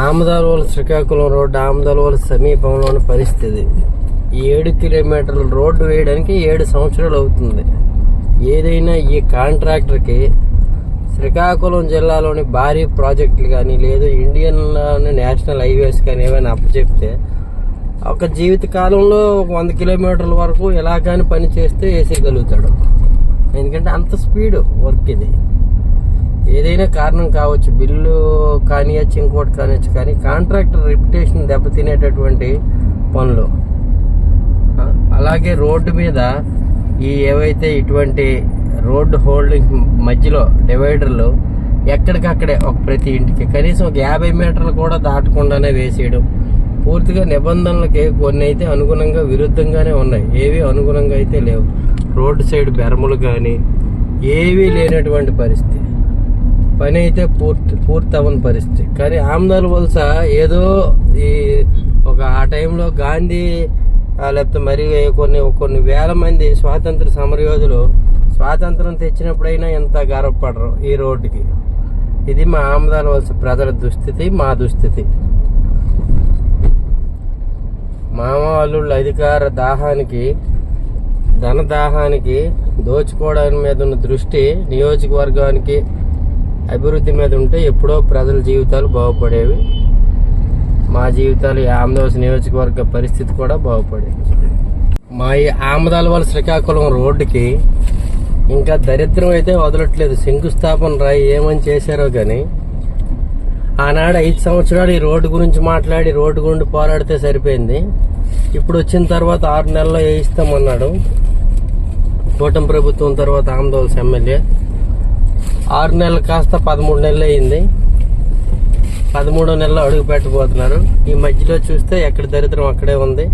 ఆమదాలవల Srikakulam road ఆమదాలవల సమీపంలోని పరిస్థితి. ఈ ఏడు కిలోమీటర్ల రోడ్డు వేయడానికి ఏడు సంవత్సరాలు అవుతుంది. ఏదైనా ఈ కాంట్రాక్టర్కి శ్రీకాకుళం జిల్లాలోని భారీ ప్రాజెక్టులు కానీ లేదు ఇండియన్లోని నేషనల్ హైవేస్ కానీ ఏమైనా అప్పచెప్తే ఒక జీవిత కాలంలో ఒక వంద కిలోమీటర్ల వరకు ఎలా కానీ పని చేస్తే వేసేయగలుగుతాడు ఎందుకంటే అంత స్పీడ్ వర్క్ ఇది. ఏదైనా కారణం కావచ్చు బిల్లు కానియచ్చు ఇంకోటి కానియచ్చు కానీ కాంట్రాక్టర్ రెప్యుటేషన్ దెబ్బతినేటటువంటి పనులు. అలాగే రోడ్డు మీద ఈ ఏవైతే ఇటువంటి రోడ్డు హోల్డింగ్ మధ్యలో డివైడర్లు ఎక్కడికక్కడే ఒక ప్రతి ఇంటికి కనీసం ఒక యాభై మీటర్లు కూడా దాటకుండానే వేసేయడం పూర్తిగా నిబంధనలకి కొన్ని అయితే అనుగుణంగా విరుద్ధంగానే ఉన్నాయి. ఏవి అనుగుణంగా అయితే లేవు. రోడ్డు సైడ్ బెరములు కానీ ఏవీ లేనటువంటి పరిస్థితి. పని అయితే పూర్తి పూర్తి అవ్వని పరిస్థితి. కానీ ఆమ్దాల వలస ఏదో ఈ ఒక ఆ టైంలో గాంధీ లేకపోతే మరి కొన్ని కొన్ని వేల మంది స్వాతంత్ర సమరయోధులు స్వాతంత్రం తెచ్చినప్పుడైనా ఎంత గర్వపడరు ఈ రోడ్డుకి. ఇది మా ఆమదాల వలస ప్రజల దుస్థితి మా దుస్థితి. మామ అల్లుళ్ళ అధికార దాహానికి ధన దాహానికి దోచుకోవడానికి మీద ఉన్న దృష్టి నియోజకవర్గానికి అభివృద్ధి మీద ఉంటే ఎప్పుడో ప్రజల జీవితాలు బాగుపడేవి. మా జీవితాలు ఈ నియోజకవర్గ పరిస్థితి కూడా బాగుపడేది. మా ఈ ఆమదాల వల్ల శ్రీకాకుళం రోడ్డుకి ఇంకా దరిద్రం అయితే వదలట్లేదు. శంకుస్థాపన రాయి ఏమని చేశారో కానీ ఆనాడు ఐదు సంవత్సరాలు ఈ రోడ్డు గురించి మాట్లాడి రోడ్డు గురించి పోరాడితే సరిపోయింది. ఇప్పుడు వచ్చిన తర్వాత ఆరు నెలల్లో వేయిస్తామన్నాడు. కూటమి ప్రభుత్వం తర్వాత ఆమదోల్స్ ఎమ్మెల్యే. ఆరు నెలలు కాస్త పదమూడు నెలలు అయింది. పదమూడో నెలలో అడుగు పెట్టబోతున్నారు. ఈ మధ్యలో చూస్తే ఎక్కడ దరిద్రం అక్కడే ఉంది.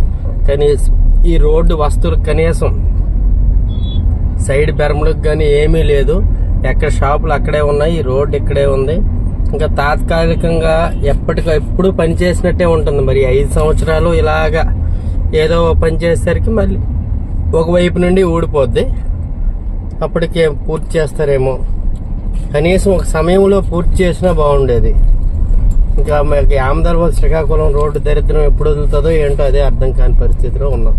కనీసం ఈ రోడ్డు వస్తువులకు కనీసం సైడ్ బెరములకు కానీ ఏమీ లేదు. ఎక్కడ షాపులు అక్కడే ఉన్నాయి ఈ రోడ్డు ఇక్కడే ఉంది. ఇంకా తాత్కాలికంగా ఎప్పటికో ఎప్పుడు పనిచేసినట్టే ఉంటుంది. మరి ఐదు సంవత్సరాలు ఇలాగా ఏదో పని చేసేసరికి మళ్ళీ ఒకవైపు నుండి ఊడిపోద్ది. అప్పటికే పూర్తి చేస్తారేమో. కనీసం ఒక సమయంలో పూర్తి చేసినా బాగుండేది. ఇంకా మనకి ఆమదాబాద్ శ్రీకాకుళం రోడ్డు దరిద్రం ఎప్పుడు వదులుతుందో ఏంటో అదే అర్థం కాని పరిస్థితిలో ఉన్నాం.